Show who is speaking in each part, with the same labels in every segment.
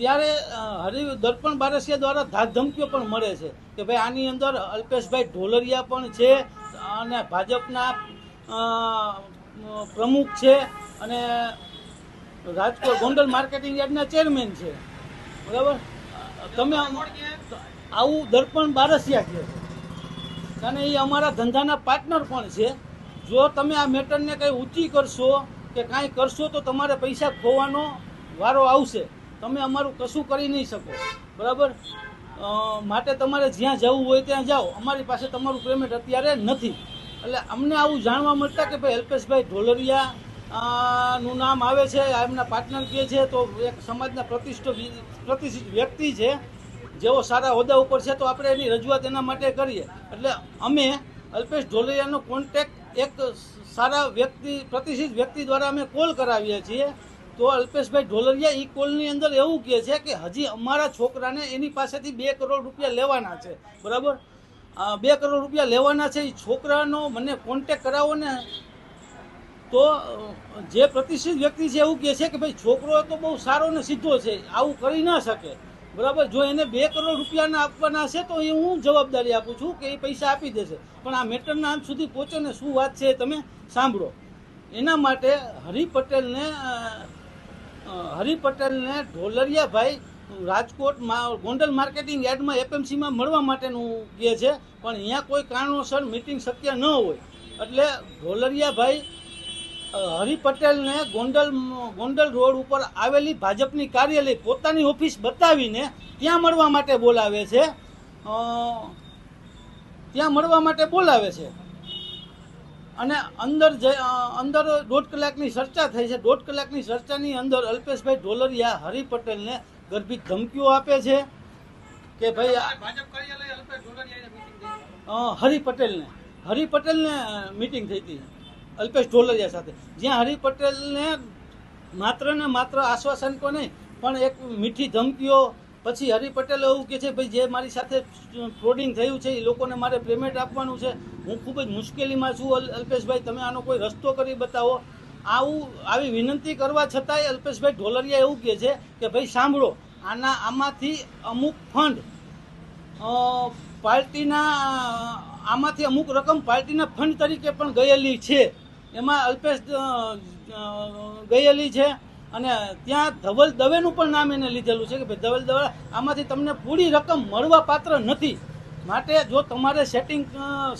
Speaker 1: ત્યારે હરિ દર્પણ બારસિયા દ્વારા ધાકધમકીઓ પણ મળે છે કે ભાઈ આની અંદર અલ્પેશભાઈ ઢોલરિયા પણ છે અને ભાજપના પ્રમુખ છે અને રાજકોટ ગોંડલ માર્કેટિંગ યાર્ડના ચેરમેન છે. બરાબર? તમે આવું દર્પણ બારસિયા કહે છે. અને એ અમારા ધંધાના પાર્ટનર પણ છે. જો તમે આ મેટરને કંઈ ઊંચી કરશો કે કાંઈ કરશો તો તમારે પૈસા ખોવાનો વારો આવશે. તમે અમારું કશું કરી નહીં શકો. બરાબર? માટે તમારે જ્યાં જવું હોય ત્યાં જાઓ. અમારી પાસે તમારું પેમેન્ટ અત્યારે નથી. એટલે અમને આવું જાણવા મળતા કે ભાઈ, અલ્પેશભાઈ ઢોલરિયા નું નામ આવે છે એમના પાર્ટનર કહે છે, તો એક સમાજના પ્રતિષ્ઠ પ્રતિષ્ઠિત વ્યક્તિ છે, જેઓ સારા હોદ્દા ઉપર છે, તો આપણે એની રજૂઆત એના માટે કરીએ. એટલે અમે અલ્પેશ ઢોલરિયાનો કોન્ટેક્ટ એક સારા વ્યક્તિ, પ્રતિષ્ઠિત વ્યક્તિ દ્વારા અમે કોલ કરાવીએ છીએ. તો અલ્પેશભાઈ ઢોલરિયા એ કોલની અંદર એવું કહે છે કે હજી અમારા છોકરાને એની પાસેથી બે કરોડ રૂપિયા લેવાના છે. બરાબર? બે કરોડ રૂપિયા લેવાના છે એ છોકરાનો મને કોન્ટેક કરાવો ને. તો જે પ્રતિષ્ઠિત વ્યક્તિ છે એવું કહે છે કે ભાઈ છોકરો તો બહુ સારો ને સીધો છે, આવું કરી ના શકે. બરાબર? જો એને બે કરોડ રૂપિયાના આપવાના છે તો એ હું જવાબદારી આપું છું કે એ પૈસા આપી દેશે. પણ આ મેટરના અંત સુધી પહોંચો ને શું વાત છે તમે સાંભળો. એના માટે હરિ પટેલને હરિ પટેલને ઢોલરિયાભાઈ રાજકોટમાં ગોંડલ માર્કેટિંગ યાર્ડમાં એપએમસીમાં મળવા માટેનું કહે છે, પણ અહીંયા કોઈ કારણોસર મિટિંગ શક્ય ન હોય. એટલે ઢોલરિયાભાઈ હરિ પટેલને ગોંડલ ગોંડલ રોડ ઉપર આવેલી ભાજપની કાર્યાલય પોતાની ઓફિસ બતાવીને ત્યાં મળવા માટે બોલાવે છે. ત્યાં મળવા માટે બોલાવે છે. અને અંદર અંદર દોઢ કલાકની ચર્ચા થઈ છે. દોઢ કલાકની ચર્ચાની અંદર અલ્પેશભાઈ ઢોલરિયા હરિ પટેલને ગર્ભિત ધમકીઓ આપે છે કે ભાઈ હરિ પટેલને. હરિ પટેલને મીટિંગ થઈ હતી. અલ્પેશ ઢોલરિયા સાથે. જ્યાં હરિ પટેલને માત્ર ને માત્ર આશ્વાસન તો નહીં પણ એક મીઠી ધમકીઓ પછી હરિ પટેલ એવું કે છે, ભાઈ જે મારી સાથે ફ્રોડિંગ થયું છે એ લોકોને મારે પેમેન્ટ આપવાનું છે. હું ખૂબ જ મુશ્કેલીમાં છું, અલ- અલ્પેશભાઈ, તમે આનો કોઈ રસ્તો કરી બતાવો. આવું, આવી વિનંતી કરવા છતાંય અલ્પેશભાઈ ઢોલરિયા એવું કહે છે કે, ભાઈ સાંભળો, આના, આમાંથી અમુક ફંડ પાર્ટીના, આમાંથી અમુક રકમ પાર્ટીના ફંડ તરીકે પણ ગયેલી છે. એમાં અલ્પેશ ગયેલી છે. અને ત્યાં ધવલ દવેનું પણ નામ એને લીધેલું છે કે ભાઈ ધવલ દવે, આમાંથી તમને પૂરી રકમ મળવા પાત્ર નથી. માટે જો તમારે સેટિંગ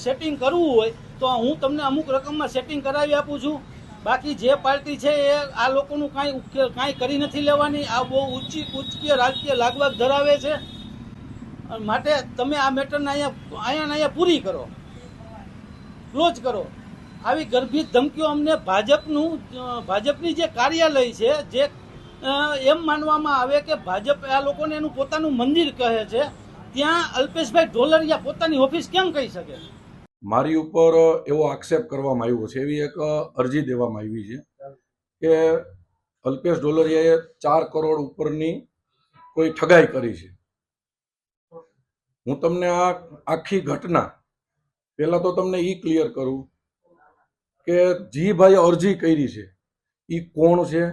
Speaker 1: સેટિંગ કરવું હોય, તો હું તમને અમુક રકમમાં સેટિંગ કરાવી આપું છું. બાકી જે પાર્ટી છે એ આ લોકોનું કાંઈ ઉકેલ, કાંઈ કરી નથી લેવાની. આ બહુ ઊંચી ઉચ્ચકીય રાજકીય લાગવાગ ધરાવે છે. માટે તમે આ મેટરને અહીંયા અહીંયા અહીંયા પૂરી કરો. ક્લોઝ કરો. આવી ગર્ભિત ધમકીઓ અમને ભાજપનું ભાજપની જે કાર્યાલય છે, જે એમ માનવામાં આવે કે ભાજપ આ લોકોને એનું પોતાનું મંદિર કહે છે, ત્યાં અલ્પેશભાઈ ઢોલરિયા પોતાની ઓફિસ કેમ કહી શકે?
Speaker 2: મારી ઉપર એવો આક્ષેપ કરવામાં આવ્યો છે, એવી એક અરજી દેવામાં આવી છે કે અલ્પેશ ડોલરિયાએ ચાર કરોડ ઉપરની કોઈ ઠગાઈ કરી છે. હું તમને આ આખી ઘટના, પહેલાં તો તમને એ ક્લિયર કરું કે જી ભાઈ અરજી કરી છે. એ કોણ છે?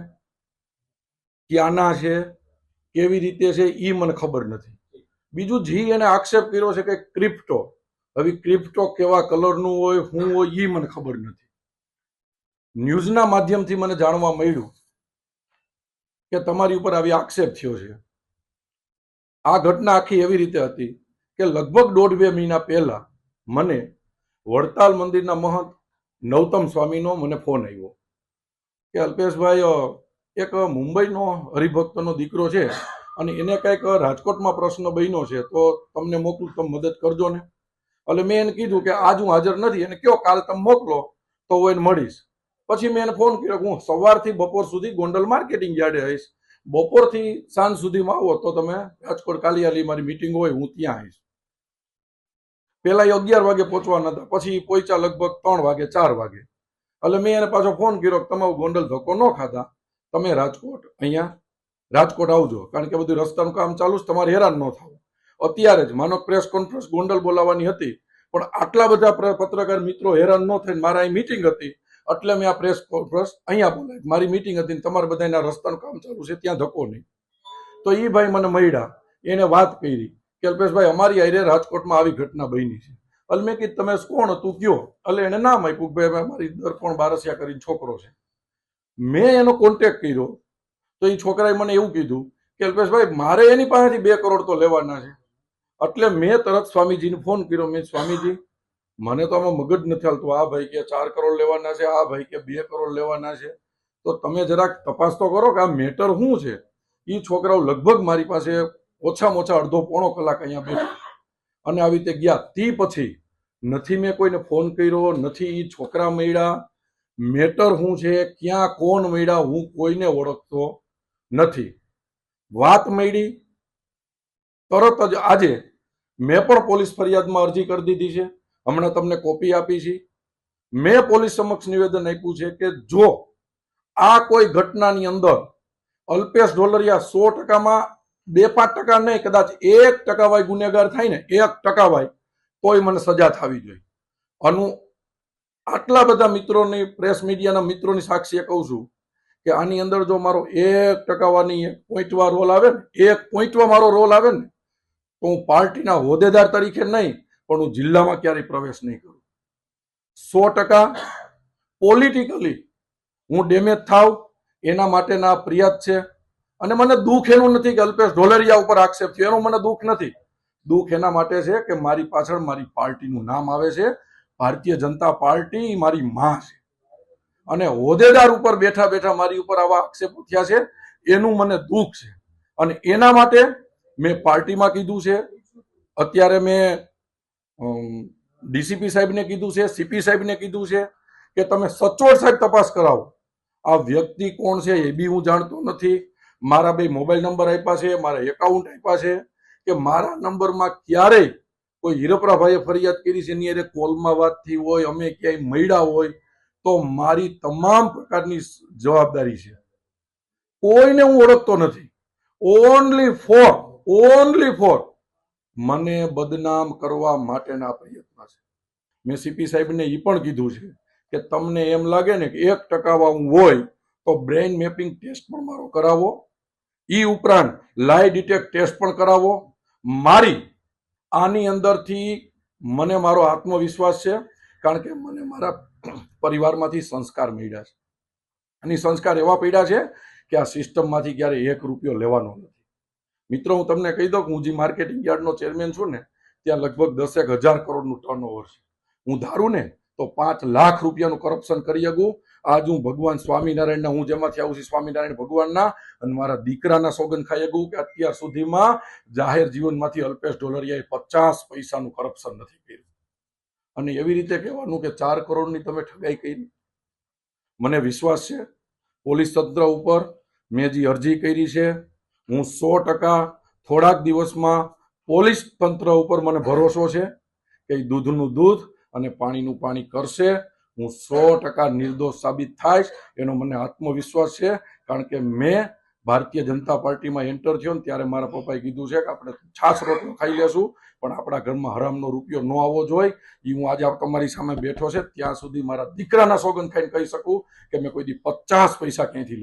Speaker 2: ક્યાંના છે? કેવી રીતે છે? એ મને ખબર નથી. બીજું જી એને આક્ષેપ કર્યો છે કે ક્રિપ્ટો. હવે ક્રિપ્ટો કેવા કલરનું હોય, શું હોય એ મને ખબર નથી. ન્યૂઝના માધ્યમથી મને જાણવા મળ્યું કે તમારી ઉપર આવી આક્ષેપ થયો છે. આ ઘટના આખી એવી રીતે હતી કે લગભગ દોઢ બે મહિના પહેલા મને વડતાલ મંદિરના મહંત નવતમ સ્વામીનો મને ફોન આવ્યો કે અલ્પેશભાઈ એક મુંબઈનો હરિભક્તનો દીકરો છે અને એને કંઈક રાજકોટમાં પ્રશ્ન બન્યો છે, તો તમને મોકલું, તમે મદદ કરજો ને. એટલે મેં એને કીધું કે આજ હું હાજર નથી, એને કયો કાલ તમે મોકલો, તો હું એને મળીશ. પછી મેં એને ફોન કર્યો હું સવારથી બપોર સુધી ગોંડલ માર્કેટિંગ યાર્ડે આવીશ. બપોરથી સાંજ સુધીમાં આવો, તો તમે રાજકોટ કાલિયાલી મારી મિટિંગ હોય, હું ત્યાં આવીશ. પહેલા એ અગિયાર વાગે પહોંચવાના હતા, પછી પહોંચ્યા લગભગ ત્રણ વાગે, ચાર વાગે. એટલે મેં એને પાછો ફોન કર્યો કે તમારું ગોંડલ ધક્કો ન ખાતા તમે રાજકોટ અહીંયા, રાજકોટ આવજો, કારણ કે બધું રસ્તાનું કામ ચાલુ છે, તમારે હેરાન ન થવું. અત્યારે જ માનો પ્રેસ કોન્ફરન્સ ગોંડલ બોલાવવાની હતી, પણ આટલા બધા પત્રકાર મિત્રો હેરાન ન થઈને મારા અહીં મિટિંગ હતી, એટલે મેં આ પ્રેસ કોન્ફરન્સ અહીંયા બોલાવી. મારી મિટિંગ હતી તમારે બધાના રસ્તાનું કામ ચાલુ છે, ત્યાં ધક્કો નહીં. તો એ ભાઈ મને મળ્યા, એને વાત કરી. કે અલ્પેશભાઈ, અમારી આઈરે રાજકોટમાં આવી ઘટના બની છે. એટલે મેં કીધું તમે કોણ હતું? કયો? એટલે એને નામ આપ્યું ભાઈ અમારી દર્પણ બારસિયા કરીને છોકરો છે. મેં એનો કોન્ટેક્ટ કર્યો. તો એ છોકરાએ મને એવું કીધું કે અલ્પેશભાઈ, મારે એની પાસેથી બે કરોડ તો લેવાના છે. એટલે મેં તરત સ્વામીજીને ફોન કર્યો. મેં સ્વામીજી, મને તો આમાં મગજ નથી હાલતું. આ ભાઈ કે ચાર કરોડ લેવાના છે, આ ભાઈ કે બે કરોડ લેવાના છે. તો તમે જરાક તપાસ તો કરો કે આ મેટર શું છે? એ છોકરાઓ લગભગ મારી પાસે ઓછામાં ઓછા અડધો પોણો કલાક અહીંયા બેઠો. અને આવી રીતે ગયા. તી પછી નથી મેં કોઈને ફોન કર્યો, નથી એ છોકરા મળ્યા. મેટર શું છે, ક્યાં કોણ મળ્યા, હું કોઈને ઓળખતો નથી. વાત મળી. તરત જ આજે મેં પણ પોલીસ ફરિયાદમાં અરજી કરી દીધી છે. હમણાં તમને કોપી આપી છે. મેં પોલીસ સમક્ષ નિવેદન આપ્યું છે કે જો આ કોઈ ઘટનાની અંદર અલ્પેશ ઢોલરિયા સો ટકામાં બે પાંચ ટકા નહીં, કદાચ એક ટકા ભાઈ ગુનેગાર થાય ને, એક ટકા વાય તોય મને સજા થવી જોઈએ. આનું આટલા બધા મિત્રોની, પ્રેસ મીડિયાના મિત્રોની સાક્ષીએ કહું છું કે આની અંદર જો મારો એક ટકાવાની એક પોઈન્ટવા રોલ આવે ને, એક પોઈન્ટવા મારો રોલ આવે ને, તો હું પાર્ટીના હોદ્દેદાર તરીકે નહીં, પણ હું જિલ્લામાં ક્યારેય પ્રવેશ નહીં કરું. સો ટકા પોલિટિકલી હું ડેમેજ થાવ એના માટેના ફરિયાદ છે. અને મને દુઃખ એનું નથી કે અલ્પેશ ઢોલરિયા ઉપર આક્ષેપ થયો, એનું મને દુઃખ નથી. દુઃખ એના માટે છે કે મારી પાછળ મારી પાર્ટીનું નામ આવે છે. ભારતીય જનતા પાર્ટી મારી માં છે. અને હોદ્દેદાર ઉપર બેઠા બેઠા મારી ઉપર આવા આક્ષેપો થયા છે, એનું મને દુઃખ છે. અને એના માટે મેં પાર્ટીમાં કીધું છે. અત્યારે મેં ડીસીપી સાહેબને કીધું છે, સીપી સાહેબને કીધું છે કે તમે સચોટ સાહેબ તપાસ કરાવો. આ વ્યક્તિ કોણ છે એ બી હું જાણતો નથી. મારા બે મોબાઈલ નંબર આપ્યા છે, મારા એકાઉન્ટ આપ્યા છે, કે મારા નંબરમાં ક્યારેય કોઈ હીરપરાભાઈએ ફરિયાદ કરી છે, એની અરે કોલમાં વાત થઈ હોય, અમે ક્યાંય મળ્યા હોય, તો મારી તમામ પ્રકારની જવાબદારી છે. કોઈને હું ઓળખતો નથી. ઓનલી ફોર ઓનલી ફોર મને બદનામ કરવા માટેના પ્રયત્ન છે. મેં સીપી સાહેબને એ પણ કીધું છે કે તમને એમ લાગે ને કે એક ટકાવા હું હોય, તો બ્રેઇન મેપિંગ ટેસ્ટ પણ મારો કરાવો. ઈ ઉપરાંત લાઈ ડિટેક્ટ ટેસ્ટ પણ કરાવો. મારી આની અંદરથી મને મારો આત્મવિશ્વાસ છે, કારણ કે મને મારા પરિવારમાંથી સંસ્કાર મળ્યા છે. અને સંસ્કાર એવા પડ્યા છે કે આ સિસ્ટમમાંથી ક્યારે એક રૂપિયો લેવાનો નથી. મિત્રો, હું તમને કહી દઉં કે હું જે માર્કેટિંગ યાર્ડનો ચેરમેન છું ને, ત્યાં લગભગ દસેક હજાર કરોડનું ટર્નઓવર છે. હું ધારું ને તો પાંચ લાખ રૂપિયાનું કરપ્શન કરી શકું આજ હું ભગવાન સ્વામિનારાયણના હું જેમાંથી આવું છું સ્વામિનારાયણ ભગવાનના અને મારા દીકરાના સોગન ખાઈ ગયું કે અત્યાર સુધીમાં જાહેર જીવનમાંથી અલ્પેશ ઢોલરિયાએ પચાસ પૈસાનું કરપ્શન નથી કર્યું. અને એવી રીતે કહેવાનું કે ચાર કરોડની તમે ઠગાઈ કરી. મને વિશ્વાસ છે, પોલીસ તંત્ર ઉપર મેં જે અરજી કરી છે, હું સો ટકા થોડાક દિવસમાં પોલીસ તંત્ર ઉપર મને ભરોસો છે કે દૂધનું દૂધ અને પાણીનું પાણી કરશે હું સો ટકા નિર્દોષ સાબિત થઈશ, એનો મને આત્મવિશ્વાસ છે, કારણ કે મેં ભારતીય જનતા પાર્ટીમાં એન્ટર થયો ને ત્યારે મારા પપ્પાએ કીધું છે કે આપણે છાસ રોટલો ખાઈ લેશું, પણ આપણા ઘરમાં હરામનો રૂપિયો ન આવવો જોઈએ. એ હું આજે તમારી સામે બેઠો છે, ત્યાં સુધી મારા દીકરાના સોગંદ ખાઈને કહી શકું કે મેં કોઈ દી પચાસ પૈસા ક્યાંયથી